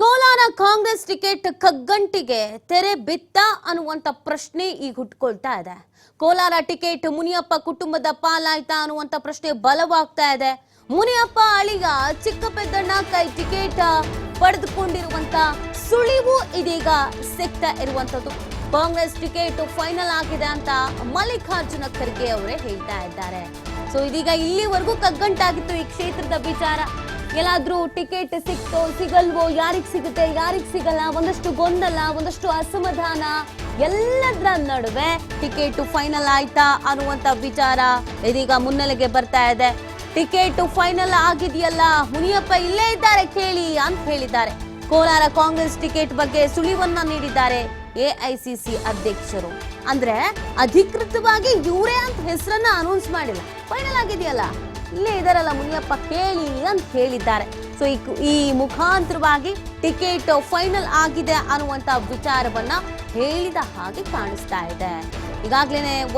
Kolar Congress ticket ಕಗ್ಗಂಟಿಗೆ ತೆರೆ ಬಿತ್ತ ಅನ್ನುವಂತ ಪ್ರಶ್ನೆ ಈಗ ಹುಟ್ಕೊಳ್ತಾ ಇದೆ. ಕೋಲಾರ ಟಿಕೆಟ್ ಮುನಿಯಪ್ಪ ಕುಟುಂಬದ ಪಾಲಾಯ್ತಾ ಅನ್ನುವಂತ ಪ್ರಶ್ನೆ ಬಲವಾಗ್ತಾ ಇದೆ. ಮುನಿಯಪ್ಪ ಅಳಿಗ ಚಿಕ್ಕಪೆದ್ದಣ್ಣ ಕೈ ಟಿಕೆಟ್ ಪಡೆದುಕೊಂಡಿರುವಂತ ಸುಳಿವು ಇದೀಗ ಸಿಗ್ತಾ ಇರುವಂತದ್ದು. ಕಾಂಗ್ರೆಸ್ ಟಿಕೆಟ್ ಫೈನಲ್ ಆಗಿದೆ ಅಂತ ಮಲ್ಲಿಕಾರ್ಜುನ ಖರ್ಗೆ ಅವರೇ ಹೇಳ್ತಾ ಇದ್ದಾರೆ. ಸೊ ಇದೀಗ ಇಲ್ಲಿವರೆಗೂ ಕಗ್ಗಂಟಾಗಿತ್ತು ಈ ಕ್ಷೇತ್ರದ ವಿಚಾರ. ಎಲ್ಲಾದ್ರೂ ಟಿಕೆಟ್ ಸಿಕ್ತೋ, ಸಿಗಲ್ವೋ, ಯಾರಿಗ್ ಸಿಗುತ್ತೆ, ಯಾರಿಗ್ ಸಿಗಲ್ಲ, ಒಂದಷ್ಟು ಗೊಂದಲ, ಒಂದಷ್ಟು ಅಸಮಾಧಾನ, ಎಲ್ಲದರ ನಡುವೆ ಟಿಕೆಟ್ ಫೈನಲ್ ಆಯ್ತಾ ಅನ್ನುವಂತ ವಿಚಾರ ಇದೀಗ ಮುನ್ನೆಲೆಗೆ ಬರ್ತಾ ಇದೆ. ಟಿಕೆಟ್ ಫೈನಲ್ ಆಗಿದೆಯಲ್ಲ, ಮುನಿಯಪ್ಪ ಇಲ್ಲೇ ಇದ್ದಾರೆ ಕೇಳಿ ಅಂತ ಹೇಳಿದ್ದಾರೆ. ಕೋಲಾರ ಕಾಂಗ್ರೆಸ್ ಟಿಕೆಟ್ ಬಗ್ಗೆ ಸುಳಿವನ್ನ ನೀಡಿದ್ದಾರೆ ಎಐಸಿಸಿ ಅಧ್ಯಕ್ಷರು. ಅಂದ್ರೆ ಅಧಿಕೃತವಾಗಿ ಇವರೇ ಅಂತ ಹೆಸರನ್ನ ಅನೌನ್ಸ್ ಮಾಡಿಲ್ಲ. ಫೈನಲ್ ಆಗಿದೆಯಲ್ಲ? ಇಲ್ಲೇ ಇದಾರಲ್ಲ ಮುನಿಯಪ್ಪ ಕೇಳಿ ಅಂತ ಹೇಳಿದ್ದಾರೆ. ಸೊ ಈ ಈ ಮುಖಾಂತರವಾಗಿ ಟಿಕೆಟ್ ಫೈನಲ್ ಆಗಿದೆ ಅನ್ನುವಂತ ವಿಚಾರವನ್ನ ಹೇಳಿದ ಹಾಗೆ ಕಾಣಿಸ್ತಾ ಇದೆ.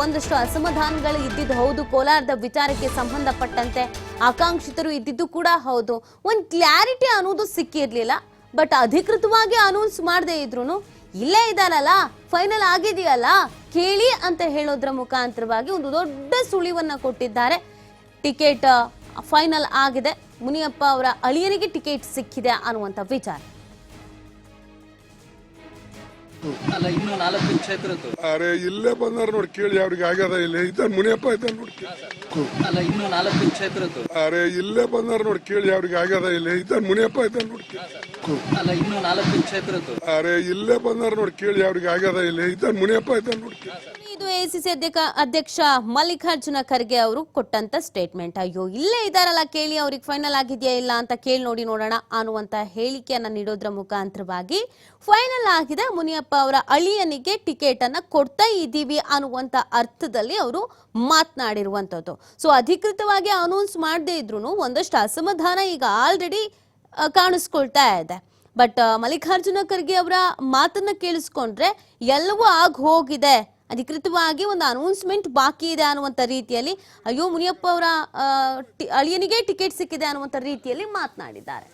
ಒಂದಷ್ಟು ಅಸಮಾಧಾನಗಳು ಇದ್ದಿದ್ದು ಹೌದು, ಕೋಲಾರದ ವಿಚಾರಕ್ಕೆ ಸಂಬಂಧಪಟ್ಟಂತೆ ಆಕಾಂಕ್ಷಿತರು ಇದ್ದಿದ್ದು ಕೂಡ ಹೌದು. ಒಂದು ಕ್ಲಾರಿಟಿ ಅನ್ನೋದು ಸಿಕ್ಕಿರ್ಲಿಲ್ಲ ಬಟ್ ಅಧಿಕೃತವಾಗಿ ಅನೌನ್ಸ್ ಮಾಡದೇ ಇದ್ರು ಇಲ್ಲೇ ಇದಾರಲ್ಲ ಫೈನಲ್ ಆಗಿದೆಯಲ್ಲ, ಕೇಳಿ ಅಂತ ಹೇಳೋದ್ರ ಮುಖಾಂತರವಾಗಿ ಒಂದು ದೊಡ್ಡ ಸುಳಿವನ್ನ ಕೊಟ್ಟಿದ್ದಾರೆ. ಟಿಕೆಟ್ ಫೈನಲ್ ಆಗಿದೆ. ಮುನಿಯಪ್ಪ ಅವರ ಅಳಿಯನಿಗೆ ಟಿಕೆಟ್ ಸಿಕ್ಕಿದೆ ಅನ್ನುವಂಥ ವಿಚಾರ. ಅಲ್ಲ ಇನ್ನು ನಾಲ್ಕು ಕ್ಷೇತ್ರದ್ದು ಅರೆ ಇಲ್ಲೇ ಬಂದಾರ ನೋಡಿ ಕೇಳಿ ಅವ್ರಿಗೆ ಆಗ್ಯದ ಇಲ್ಲಿ. ಇದ್ದ ಮುನಿಯಪ್ಪ ಇದ್ದಾರ ನೋಡಿ ಅಲ್ಲ ಇನ್ನು ನಾಲ್ಕು ಕ್ಷೇತ್ರದ್ದು ಅರೆ ಇಲ್ಲೇ ಬಂದಾರ ನೋಡಿ ಕೇಳಿ ಅವ್ರಿಗೆ ಆಗ್ಯದ ಇಲ್ಲಿ. ಇದ್ದ ಮುನಿಯಪ್ಪ ಇದ್ದಾರ ನೋಡಿ ಅಲ್ಲ ಇನ್ನು ನಾಲ್ಕು ಕ್ಷೇತ್ರದ್ದು ಅರೆ ಇಲ್ಲೇ ಬಂದಾರ ನೋಡಿ ಕೇಳಿ ಅವ್ರಿಗೆ ಆಗ್ಯದ ಇಲ್ಲಿ. ಇದ್ದ ಮುನಿಯಪ್ಪ ಇದ್ದಾರ ನೋಡಿ ಅಧ್ಯಕ್ಷ ಅಧ್ಯಕ್ಷ ಮಲ್ಲಿಕಾರ್ಜುನ ಖರ್ಗೆ ಅವರು ಕೊಟ್ಟಂತ ಸ್ಟೇಟ್ಮೆಂಟ್. ಅಯ್ಯೋ, ಇಲ್ಲೇ ಇದಾರಲ್ಲ ಕೇಳಿ, ಅವ್ರಿಗೆ ಫೈನಲ್ ಆಗಿದೆಯಾ ಇಲ್ಲ ಅಂತ ಕೇಳಿ ನೋಡಿ ನೋಡೋಣ ಅನ್ನುವಂತ ಹೇಳಿಕೆಯನ್ನ ನೀಡೋದ್ರ ಮುಖಾಂತರವಾಗಿ. ಫೈನಲ್ ಆಗಿದೆ, ಮುನಿಯಪ್ಪ ಅವರ ಅಳಿಯನಿಗೆ ಟಿಕೆಟ್ ಅನ್ನ ಕೊಡ್ತಾ ಇದ್ದೀವಿ ಅನ್ನುವಂತ ಅರ್ಥದಲ್ಲಿ ಅವರು ಮಾತನಾಡಿರುವಂತದ್ದು. ಸೊ, ಅಧಿಕೃತವಾಗಿ ಅನೌನ್ಸ್ ಮಾಡದೇ ಇದ್ರು ಒಂದಷ್ಟು ಅಸಮಾಧಾನ ಈಗ ಆಲ್ರೆಡಿ ಕಾಣಿಸ್ಕೊಳ್ತಾ ಇದೆ. ಬಟ್ ಮಲ್ಲಿಕಾರ್ಜುನ ಖರ್ಗೆ ಅವರ ಮಾತನ್ನ ಕೇಳಿಸ್ಕೊಂಡ್ರೆ ಎಲ್ಲವೂ ಆಗ ಹೋಗಿದೆ. ಅಧಿಕೃತವಾಗಿ ಒಂದು ಅನೌನ್ಸ್ಮೆಂಟ್ ಬಾಕಿ ಇದೆ ಅನ್ನುವಂಥ ರೀತಿಯಲ್ಲಿ, ಅಯ್ಯೋ ಮುನಿಯಪ್ಪ ಅವರ ಅಳಿಯನಿಗೆ ಟಿಕೆಟ್ ಸಿಕ್ಕಿದೆ ಅನ್ನುವಂಥ ರೀತಿಯಲ್ಲಿ ಮಾತನಾಡಿದ್ದಾರೆ.